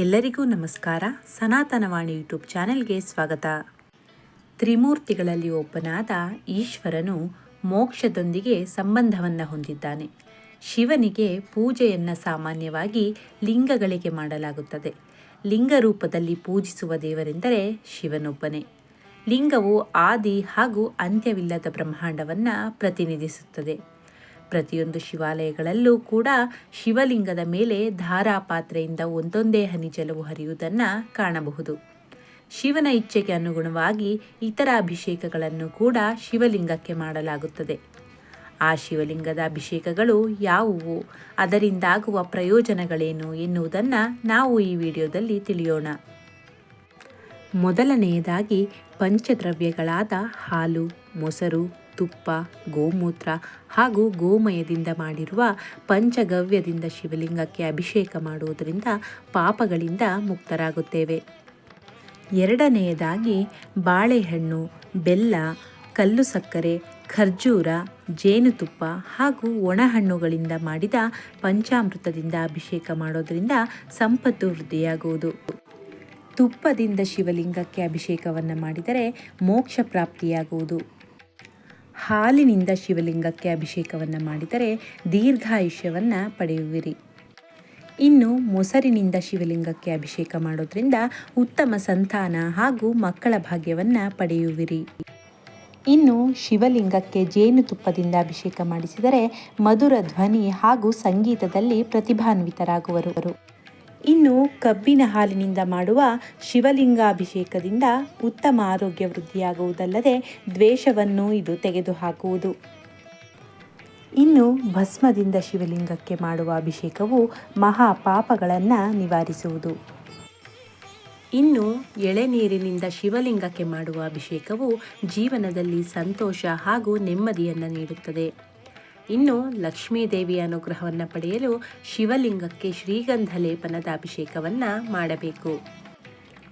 ಎಲ್ಲರಿಗೂ ನಮಸ್ಕಾರ. ಸನಾತನವಾಣಿ ಯೂಟ್ಯೂಬ್ ಚಾನೆಲ್ಗೆ ಸ್ವಾಗತ. ತ್ರಿಮೂರ್ತಿಗಳಲ್ಲಿ ಒಬ್ಬನಾದ ಈಶ್ವರನು ಮೋಕ್ಷದೊಂದಿಗೆ ಸಂಬಂಧವನ್ನು ಹೊಂದಿದ್ದಾನೆ. ಶಿವನಿಗೆ ಪೂಜೆಯನ್ನು ಸಾಮಾನ್ಯವಾಗಿ ಲಿಂಗಗಳಿಗೆ ಮಾಡಲಾಗುತ್ತದೆ. ಲಿಂಗ ರೂಪದಲ್ಲಿ ಪೂಜಿಸುವ ದೇವರೆಂದರೆ ಶಿವನೊಬ್ಬನೇ. ಲಿಂಗವು ಆದಿ ಹಾಗೂ ಅಂತ್ಯವಿಲ್ಲದ ಬ್ರಹ್ಮಾಂಡವನ್ನು ಪ್ರತಿನಿಧಿಸುತ್ತದೆ. ಪ್ರತಿಯೊಂದು ಶಿವಾಲಯಗಳಲ್ಲೂ ಕೂಡ ಶಿವಲಿಂಗದ ಮೇಲೆ ಧಾರಾಪಾತ್ರೆಯಿಂದ ಒಂದೊಂದೇ ಹನಿ ಜಲವು ಹರಿಯುವುದನ್ನು ಕಾಣಬಹುದು. ಶಿವನ ಇಚ್ಛೆಗೆ ಅನುಗುಣವಾಗಿ ಇತರ ಅಭಿಷೇಕಗಳನ್ನು ಕೂಡ ಶಿವಲಿಂಗಕ್ಕೆ ಮಾಡಲಾಗುತ್ತದೆ. ಆ ಶಿವಲಿಂಗದ ಅಭಿಷೇಕಗಳು ಯಾವುವು? ಅದರಿಂದಾಗುವ ಪ್ರಯೋಜನಗಳೇನು ಎನ್ನುವುದನ್ನು ನಾವು ಈ ವಿಡಿಯೋದಲ್ಲಿ ತಿಳಿಯೋಣ. ಮೊದಲನೆಯದಾಗಿ ಪಂಚದ್ರವ್ಯಗಳಾದ ಹಾಲು, ಮೊಸರು ತುಪ್ಪ, ಗೋಮೂತ್ರ ಹಾಗೂ ಗೋಮಯದಿಂದ ಮಾಡಿರುವ ಪಂಚಗವ್ಯದಿಂದ ಶಿವಲಿಂಗಕ್ಕೆ ಅಭಿಷೇಕ ಮಾಡುವುದರಿಂದ ಪಾಪಗಳಿಂದ ಮುಕ್ತರಾಗುತ್ತೇವೆ. ಎರಡನೆಯದಾಗಿ ಬಾಳೆಹಣ್ಣು, ಬೆಲ್ಲ, ಕಲ್ಲು ಸಕ್ಕರೆ, ಖರ್ಜೂರ, ಜೇನುತುಪ್ಪ ಹಾಗೂ ಒಣಹಣ್ಣುಗಳಿಂದ ಮಾಡಿದ ಪಂಚಾಮೃತದಿಂದ ಅಭಿಷೇಕ ಮಾಡೋದರಿಂದ ಸಂಪತ್ತು ವೃದ್ಧಿಯಾಗುವುದು. ತುಪ್ಪದಿಂದ ಶಿವಲಿಂಗಕ್ಕೆ ಅಭಿಷೇಕವನ್ನು ಮಾಡಿದರೆ ಮೋಕ್ಷ ಪ್ರಾಪ್ತಿಯಾಗುವುದು ಹಾಲಿನಿಂದ ಶಿವಲಿಂಗಕ್ಕೆ ಅಭಿಷೇಕವನ್ನು ಮಾಡಿದರೆ ದೀರ್ಘಾಯುಷ್ಯವನ್ನು ಪಡೆಯುವಿರಿ. ಇನ್ನು ಮೊಸರಿನಿಂದ ಶಿವಲಿಂಗಕ್ಕೆ ಅಭಿಷೇಕ ಮಾಡೋದ್ರಿಂದ ಉತ್ತಮ ಸಂತಾನ ಹಾಗೂ ಮಕ್ಕಳ ಭಾಗ್ಯವನ್ನು ಪಡೆಯುವಿರಿ. ಇನ್ನು ಶಿವಲಿಂಗಕ್ಕೆ ಜೇನುತುಪ್ಪದಿಂದ ಅಭಿಷೇಕ ಮಾಡಿಸಿದರೆ ಮಧುರ ಧ್ವನಿ ಹಾಗೂ ಸಂಗೀತದಲ್ಲಿ ಪ್ರತಿಭಾನ್ವಿತರಾಗುವರು. ಇನ್ನು ಕಬ್ಬಿನ ಹಾಲಿನಿಂದ ಮಾಡುವ ಶಿವಲಿಂಗಾಭಿಷೇಕದಿಂದ ಉತ್ತಮ ಆರೋಗ್ಯ ವೃದ್ಧಿಯಾಗುವುದಲ್ಲದೆ ದ್ವೇಷವನ್ನು ಇದು ತೆಗೆದುಹಾಕುವುದು. ಇನ್ನು ಭಸ್ಮದಿಂದ ಶಿವಲಿಂಗಕ್ಕೆ ಮಾಡುವ ಅಭಿಷೇಕವು ಮಹಾ ಪಾಪಗಳನ್ನು ನಿವಾರಿಸುವುದು. ಇನ್ನು ಎಳೆನೀರಿನಿಂದ ಶಿವಲಿಂಗಕ್ಕೆ ಮಾಡುವ ಅಭಿಷೇಕವು ಜೀವನದಲ್ಲಿ ಸಂತೋಷ ಹಾಗೂ ನೆಮ್ಮದಿಯನ್ನು ನೀಡುತ್ತದೆ. ಇನ್ನು ಲಕ್ಷ್ಮೀ ದೇವಿಯ ಅನುಗ್ರಹವನ್ನು ಪಡೆಯಲು ಶಿವಲಿಂಗಕ್ಕೆ ಶ್ರೀಗಂಧ ಲೇಪನದ ಅಭಿಷೇಕವನ್ನು ಮಾಡಬೇಕು.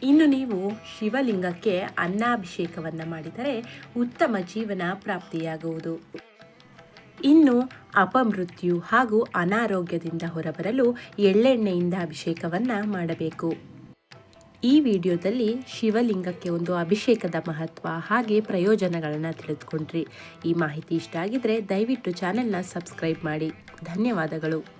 ಇನ್ನು ನೀವು ಶಿವಲಿಂಗಕ್ಕೆ ಅನ್ನಾಭಿಷೇಕವನ್ನು ಮಾಡಿದರೆ ಉತ್ತಮ ಜೀವನ ಪ್ರಾಪ್ತಿಯಾಗುವುದು. ಇನ್ನು ಅಪಮೃತ್ಯು ಹಾಗೂ ಅನಾರೋಗ್ಯದಿಂದ ಹೊರಬರಲು ಎಳ್ಳೆಣ್ಣೆಯಿಂದ ಅಭಿಷೇಕವನ್ನು ಮಾಡಬೇಕು. ಈ ವಿಡಿಯೋದಲ್ಲಿ ಶಿವಲಿಂಗಕ್ಕೆ ಒಂದು ಅಭಿಷೇಕದ ಮಹತ್ವ ಹಾಗೆ ಪ್ರಯೋಜನಗಳನ್ನು ತಿಳಿದುಕೊಂಡ್ರಿ. ಈ ಮಾಹಿತಿ ಇಷ್ಟ ಆಗಿದ್ರೆ ದಯವಿಟ್ಟು ಚಾನೆಲ್ನ ಸಬ್ಸ್ಕ್ರೈಬ್ ಮಾಡಿ. ಧನ್ಯವಾದಗಳು.